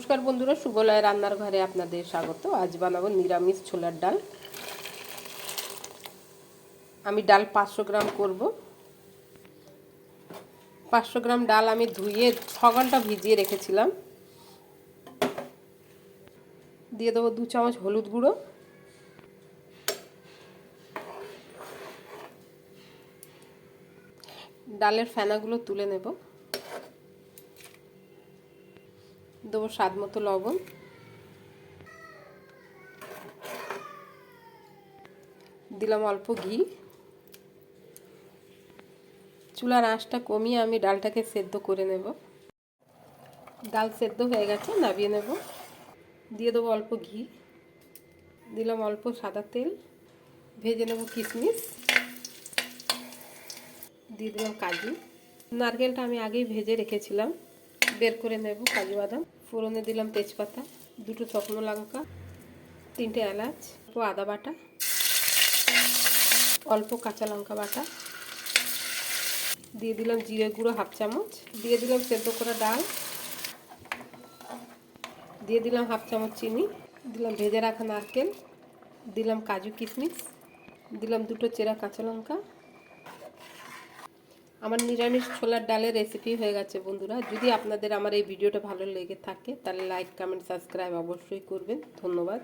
নমস্কার বন্ধুরা সুবলয় রান্নার ঘরে আপনাদের স্বাগত। আজ বানাবো নিরামিষ ছোলার ডাল। আমি ডাল পাঁচশো গ্রাম করব। পাঁচশো গ্রাম ডাল আমি ধুয়ে ছ ঘণ্টা ভিজিয়ে রেখেছিলাম। দিয়ে দেবো দু চামচ হলুদ গুঁড়ো। ডালের ফেনাগুলো তুলে নেব। দেবো স্বাদ মতো লবণ। দিলাম অল্প ঘি। চুলার আঁশটা কমিয়ে আমি ডালটাকে সেদ্ধ করে নেব। ডাল সেদ্ধ হয়ে গেছে, নাবিয়ে নেব। দিয়ে দেবো অল্প ঘি। দিলাম অল্প সাদা তেল। ভেজে নেব কিশমিশ। দিয়ে দিলাম কাজু। নারকেলটা আমি আগেই ভেজে রেখেছিলাম। বের করে নেব কাজু বাদাম। ফোড়নে দিলাম তেজপাতা, দুটো শুকনো লঙ্কা, তিনটে এলাচ অল্প আদা বাটা, অল্প কাঁচা লঙ্কা বাটা। দিয়ে দিলাম জিরে গুঁড়ো হাফ চামচ। দিয়ে দিলাম সেদ্ধ করা ডাল। দিয়ে দিলাম হাফ চামচ চিনি। দিলাম ভেজে রাখা নারকেল। দিলাম কাজু কিশমিশ। দিলাম দুটো চেরা কাঁচা লঙ্কা। আমার নিরামিষ ছোলার ডালের রেসিপি হয়ে গেছে বন্ধুরা। যদি আপনাদের আমার এই ভিডিওটা ভালো লেগে থাকে, তাহলে লাইক কমেন্ট সাবস্ক্রাইব অবশ্যই করবেন। ধন্যবাদ।